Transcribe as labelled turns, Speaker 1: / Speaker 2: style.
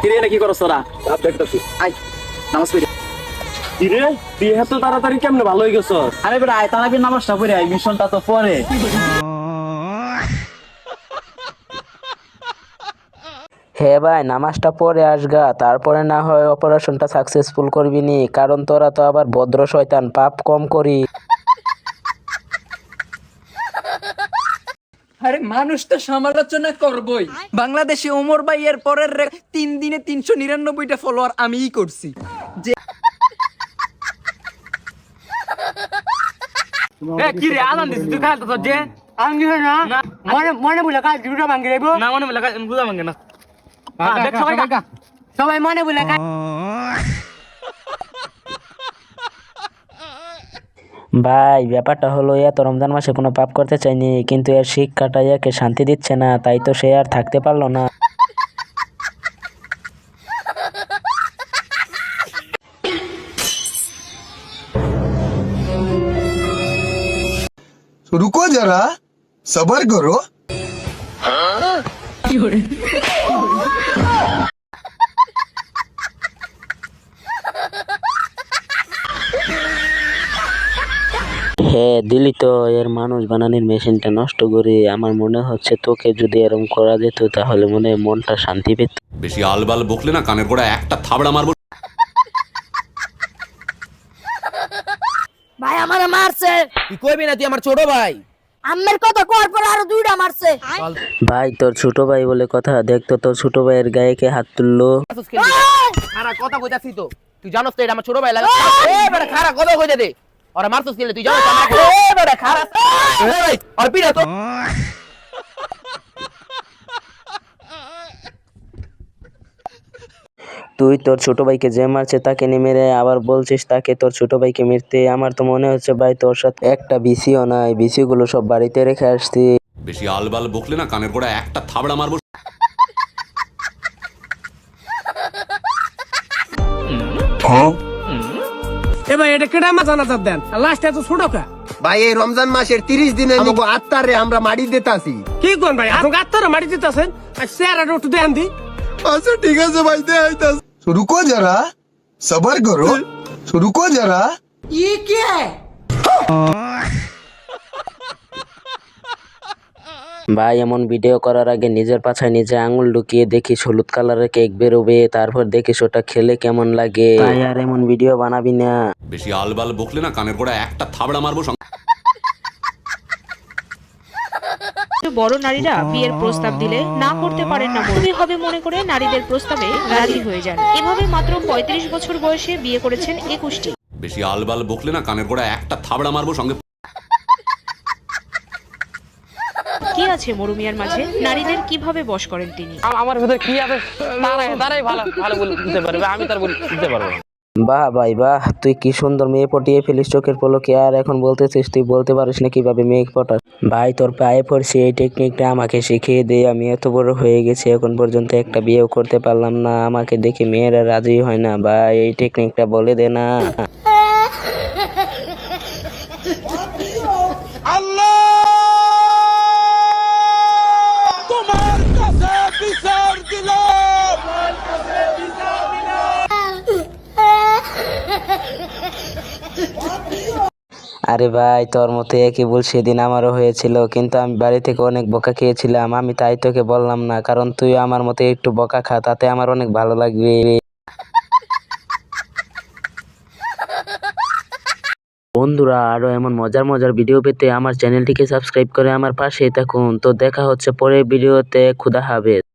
Speaker 1: কিরে না কি করছ তোরা? আই নামাজ পড়ি।
Speaker 2: কিরে তুই এত তাড়াতাড়ি কেমনে ভালো হয়ে গেছ?
Speaker 1: আরে বেটা আয় নামাজটা পড়ে আই মিশনটা তো পরে
Speaker 3: হে ভাই নামাজটা পরে আসগা তারপরে না হয় অপারেশনটা সাকসেসফুল করবি নি কারণ তোরা তো আবার ভদ্র শয়তান পাপ কম করি
Speaker 4: আরে মানুষ তো সমালোচনা করবই। বাংলাদেশে ওমর ভাই এর পরের তিন দিনে তিনশো নিরানব্বইটা ফলোয়ার আমিই করছি। যে
Speaker 5: কি রে আনন্দ তুই খাইতে তো যে? আমি না? মনে মনে বলে কাজ দুটো ভাঙ্গি না মনে বলে কাজ ভাঙ্গে না। সবাই সবাই মনে বলে কাজ
Speaker 3: ভাই ব্যাপারটা হলো এত রমজান মাসে কোনো পাপ করতে চাইনি কিন্তু এর শিক্ষাটা একে শান্তি দিচ্ছে না তাই তো সে আর থাকতে পারল না।
Speaker 6: রুকো যারা সবার করো
Speaker 3: হ্যাঁ দিলি তো এর মানুষ বানানোর মেশিনটা নষ্ট করে। আমার মনে হচ্ছে তোকে যদি এরকম করা যেত তাহলে মনে হয় মনটা শান্তি পেত।
Speaker 7: বেশি আলবাল বকলে না কানের গোড়া একটা থাবড়া মারবো।
Speaker 8: ভাই আমারে মারছে।
Speaker 4: তুই কইবি না তুই আমার ছোট ভাই?
Speaker 8: আম্মের কথা কর পর আরও দুইটা মারছে।
Speaker 3: ভাই তোর ছোট ভাই বলে কথা। দেখতো তোর ছোট ভাইয়ের গায়ে কে হাত তুললো।
Speaker 5: খারা কথা কইতাছি তো। তুই জানোস তো এটা আমার ছোট ভাই লাগে। এ বেটা খারা কথা কইতে দে। ওরা মারছস কেলে তুই জানোস আমার এ বেটা খারা এই আর পিড়া তো
Speaker 3: তুই তোর ছোট ভাইকে যে মারছে তাকে নেমে মেরে আবার বলছিস তাকে তোর ছোট ভাইকে মারতে। আমার তো মনে হচ্ছে ভাই তোর সাথে একটা বিসিও নাই বিসিগুলো সব বাড়িতে রেখে আসছি।
Speaker 7: বেশি আলবাল বকলে না কানের গোড়া একটা থাবড়া মারবো।
Speaker 5: এ ভাই এটা কেডা মা জানাজার দেন লাস্ট এত ছোট কা
Speaker 6: ভাই এই রমজান মাসের তিরিশ দিনে আমাকে আত্মারে আমরা মারি দিতাছি
Speaker 5: কি কোন ভাই আপনি গাত্তারে মারি দিতেছেন আর চেহারাটা একটু দেন দি
Speaker 6: আচ্ছা ঠিক আছে ভাই দে আইতাস रुको जरा सबर करो रुको जरा
Speaker 4: ই কে
Speaker 3: ভাই এমন ভিডিও করার আগে নিজের পাছায় নিজে আঙুল ঢুকিয়ে দেখিস হলুদ কালারের কেক বেরোবে তারপর দেখিস ওটা খেলে কেমন লাগে। তাই আর এমন ভিডিও বানাবি না।
Speaker 7: বেশি আলবাল বকলে না কানের গোড়া একটা থাবড়া মারবো
Speaker 9: বড় নারীরা বিয়ের প্রস্তাব দিলে না করতে পারেন না মনে হবে মনে করে নারীদের প্রস্তাবে রাজি হয়ে যান। এভাবে মাত্র ৩৫ বছর বয়সে বিয়ে করেছেন একুশটি।
Speaker 7: বেশি আলবাল বকলে না কানের গোড়া একটা থাবড়া মারবো সঙ্গে।
Speaker 9: কি আছে মরুমিয়ার মাঝে? নারীদের কীভাবে বশ করেন তিনি?
Speaker 5: আমার ভিতরে কি আছে? তারাই তারাই ভালো ভালো বলে দিতে পারবে। আমি তার বলে দিতে পারব না।
Speaker 3: বাহ ভাই বাহ তুই কি সুন্দর মেয়ে পটিয়ে ফেলিস চোখের পলকে? আর এখন বলতেছিস তুই বলতে পারিস না কীভাবে মেয়ে পটাস? ভাই তোর পায়ে পড়ছি এই টেকনিকটা আমাকে শিখিয়ে দে। আমি এত বড় হয়ে গেছি এখন পর্যন্ত একটা বিয়েও করতে পারলাম না। আমাকে দেখে মেয়েরা রাজি হয় না। ভাই এই টেকনিকটা বলে দে না। আরে ভাই, তোর মতো একই ভুল সেদিন আমারও হয়েছিল, কিন্তু আমি বাড়ি থেকে অনেক বকা খেয়েছিলাম, আমি তাই তোকে বললাম না, কারণ তুই আমার মতো একটু বকা খা, তাতে আমার অনেক ভালো লাগবে। বন্ধুরা আরও এমন মজার মজার ভিডিও পেতে আমার চ্যানেলটিকে সাবস্ক্রাইব করে আমার পাশে থাকুন। তো দেখা হচ্ছে পরের ভিডিওতে খুদা হাফেজ।